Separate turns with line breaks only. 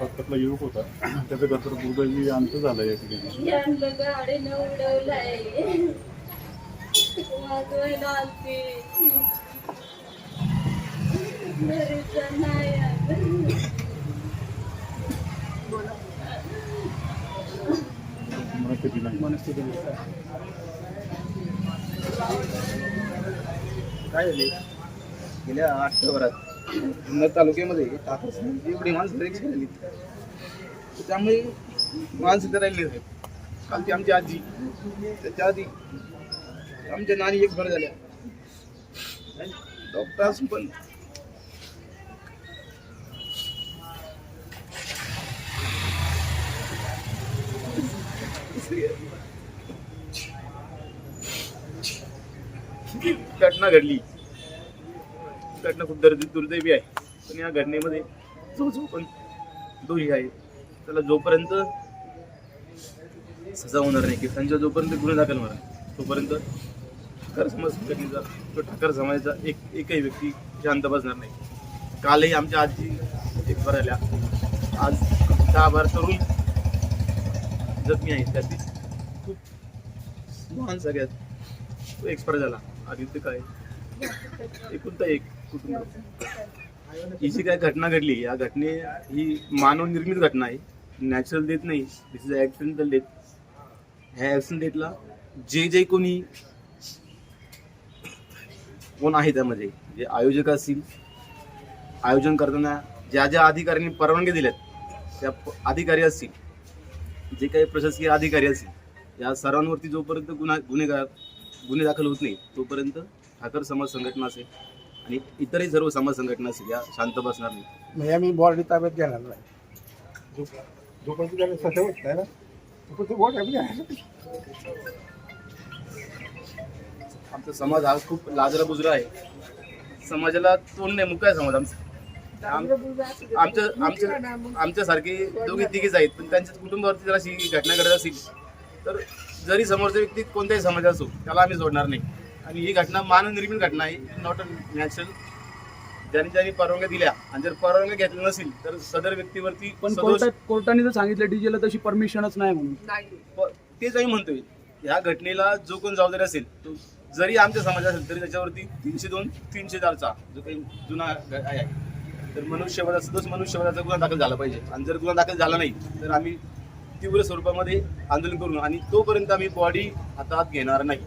फक्तला युवक होता. त्याचं घरचं दुर्दैवी अंत झालं या ठिकाणी. मनस्थिती नाही
मनस्थिती काय झाले? गेल्या आठवड्याभरात जुन्नर तालुक्यामध्ये एवढी माणसं रिक्षा झाली तर त्यामुळे माणसं तर राहिली नाही काल ती आमची आजी. त्याच्या आधी आमच्या नानी एक बरं झाल्या. डॉक्टर्स पण घटना घडली. घटना खूप दर्द दुर्दैवी आहे. पण या घटनेमध्ये जो जो पण दोषी आहे त्याला जोपर्यंत सजा होणार नाही किंवा त्यांच्या जोपर्यंत गुन्हे दाखल होणार तोपर्यंत ठाकर समाज संघटनेचा किंवा ठाकर समाजाचा एक एकही व्यक्ती शांत बसणार नाही. कालही आमच्या आजी एक आल्या आज दहा बारा तरुण जखमी आहेत. त्यातील खूप महान सगळ्यात तो एक्सपायर झाला आदित्य काय एकुलता एक कुटुंब. ही जी काय घटना घडली या घटने ही मानवनिर्मित घटना आहे. नॅचरल डेथ नाही दिस इज ॲक्सिडेंटल डेथ ह्या ॲक्सिडेंट डेथला जे जे कोणी कोण आहे त्यामध्ये जे आयोजक असतील आयोजन करताना ज्या ज्या अधिकाऱ्यांनी परवानगी दिल्यात त्या अधिकारी असतील जे काही प्रशासकीय अधिकारी असतील या सर्वांवरती जोपर्यंत गुन्हा गुन्हेगार गुन्हे दाखल होत नाही तोपर्यंत ठाकर समाज संघटना असेल आणि इतरही सर्व समाज संघटना असेल या शांत बसणार नाही.
म्हणजे आम्ही बॉडी ताब्यात घेणार नाही. जो- जोपर्यंत त्याला सजा होत नाही ना तोपर्यंत बॉडी आम्ही घेणार
आमचा समाज हा खूप लाजरा बुजरा आहे. समाजाला तोंड नाही मुका आहे समाज आमचा. आम- आमच्या आमच्या आमच्यासारखे दोघे तिघेच आहेत पण त्यांच्या कुटुंबावरती जर अशी घटना घडत असेल तर जरी समोरचा व्यक्ती कोणत्याही समाज असो त्याला आम्ही सोडणार नाही. आणि ही घटना मानवनिर्मित घटना आहे. नॉट अ नॅचरल ज्यांनी ज्यांनी परवानग्या दिल्या आणि जर परवानग्या घेतल्या नसेल तर सदर व्यक्तीवरती
पण
सदोष
कोर्टात कोर्टाने जर सांगितलं डीजेला तशी परमिशनच नाही म्हणून.
प- तेच आम्ही म्हणतोय. ह्या घटनेला जो कोण जबाबदारी असेल तो जरी आमच्या समाज असेल तरी त्याच्यावरती तीनशे दोन तीनशे चारचा जो काही जुना ग- आहे तर मनुष्यवधा सदोष मनुष्यवधाचा गुन्हा दाखल झाला पाहिजे. आणि जर गुन्हा दाखल झाला नाही तर आम्ही तीव्र स्वरूपामध्ये आंदोलन करू आणि तोपर्यंत आम्ही बॉडी हातात घेणार नाही.